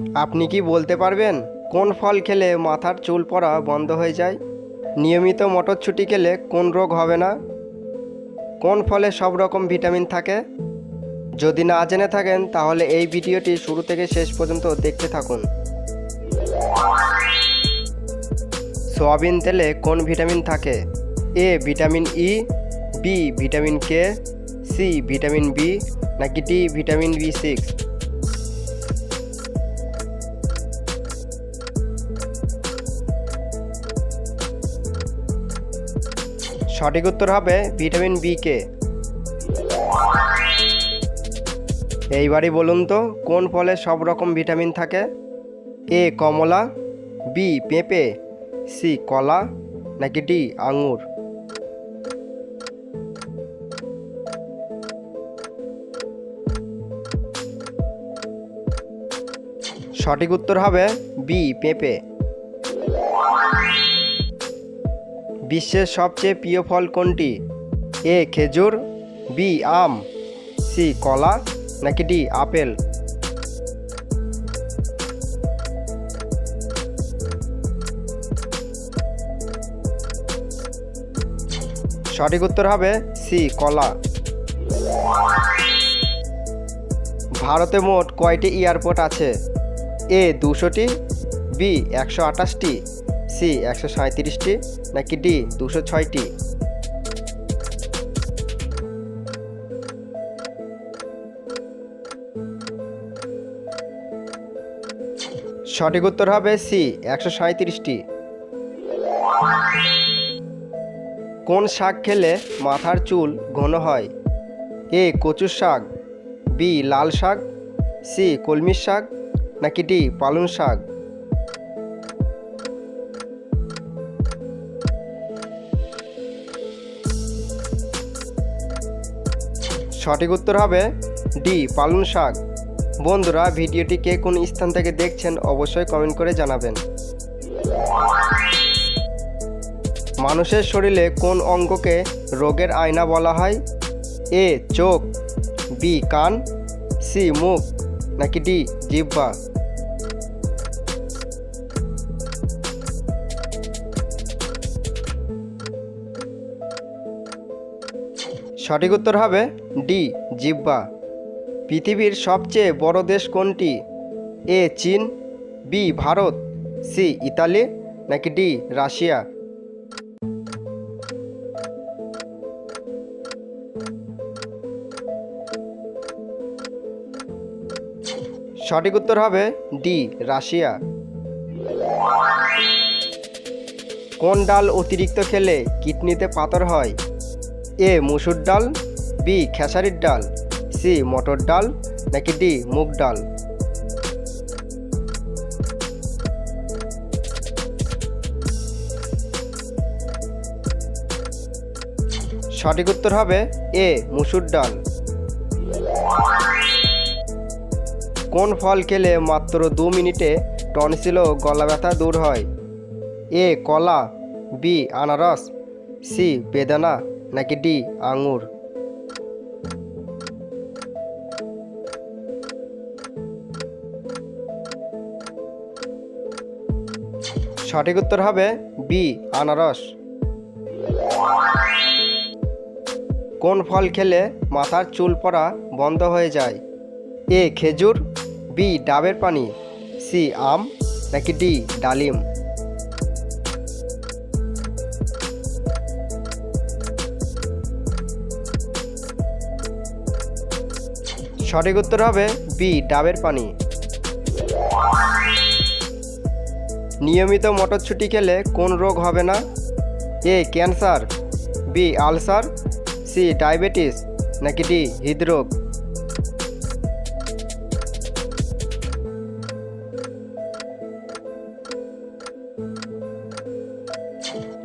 আপনি কি বলতে পারবেন? কোন ফল খেলে মাথার চুল পড়া বন্ধ হয়ে যায়? নিয়মিত মটরছুটি খেলে কোন রোগ হবে না? কোন ফলে সব রকম ভিটামিন থাকে? যদি না জেনে থাকেন, তাহলে এই ভিডিওটি শুরু থেকে শেষ পর্যন্ত দেখতে থাকুন। সয়াবিন তেলে কোন ভিটামিন থাকে? A, vitamin E, B, vitamin K, C, vitamin B, নাকি ডি, ভিটামিন বি সিক্স? সঠিক উত্তর হবে ভিটামিন বি কে এইবারই বলুন তো, কোন ফলে সব রকম ভিটামিন থাকে? এ কমলা বি পেঁপে সি কলা, নাকি ডি আঙুর? সঠিক উত্তর হবে বি পেঁপে। বিশ্বের সবচেয়ে প্রিয় ফল কোনটি? এ, খেজুর, বি, আম, সি, কলা, নাকি ডি, আপেল? সঠিক উত্তর হবে সি, কলা। ভারতে মোট কয়টি এয়ারপোর্ট আছে? এ, দুশোটি, বি, একশো আঠাশটি সি একশো সাঁত্রিশটি নাকি ডি দুশো ছয়টি? সঠিক উত্তর হবে সি একশো সাঁত্রিশটি কোন শাক খেলে মাথার চুল ঘন হয়? এ কচুর শাক, বি লাল শাক, সি কলমির শাক নাকি ডি পালং শাক? সঠিক উত্তর হবে ডি, পালং শাক। বন্ধুরা, ভিডিওটি কে কোন স্থান থেকে দেখছেন অবশ্যই কমেন্ট করে জানাবেন। মানুষের শরীরে কোন অঙ্গকে রোগের আয়না বলা হয়? এ, চোখ, বি, কান, সি, মুখ, নাকি ডি, জিহ্বা? সঠিক উত্তর হবে ডি, জিব্বা। পৃথিবীর সবচেয়ে বড় দেশ কোনটি? এ, চীন, বি, ভারত, সি, ইতালি, নাকি ডি, রাশিয়া? সঠিক উত্তর হবে ডি, রাশিয়া। কোন ডাল অতিরিক্ত খেলে কিডনিতে পাথর হয়? এ মুসুর ডাল, বি খেসারির ডাল, সি মটর ডাল, নাকি ডি মুগ ডাল? সঠিক উত্তর হবে এ মুসুর ডাল। কোন ফল খেলে মাত্র দু মিনিটে টনসিল ও গলা ব্যথা দূর হয়? এ কলা, বি আনারস, সি বেদানা নাকি ডি, আঙুর? সঠিক উত্তর হবে বি, আনারস। কোন ফল খেলে মাথার চুল পড়া বন্ধ হয়ে যায়? এ, খেজুর, বি, ডাবের পানি, সি, আম, নাকি ডি, ডালিম? সঠিক উত্তর হবে বি, ডাবের পানি। নিয়মিত মটরছুটি খেলে কোন রোগ হবে না? A, cancer, B, ulcer, C, diabetes, নাকি ডি, হৃদরোগ?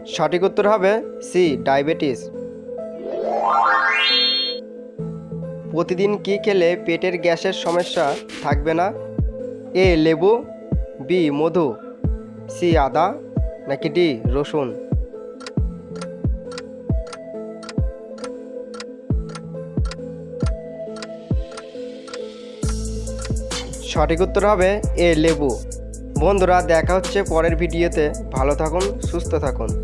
সঠিক উত্তর হবে সি, ডায়াবেটিস। প্রতিদিন কি খেলে পেটের গ্যাসের সমস্যা থাকবে না? এ, লেবু, বি, মধু, সি, আদা, নাকি ডি, রসুন? সঠিক উত্তর হবে এ, লেবু। বন্ধুরা, দেখা হচ্ছে পরের ভিডিওতে। ভালো থাকুন, সুস্থ থাকুন।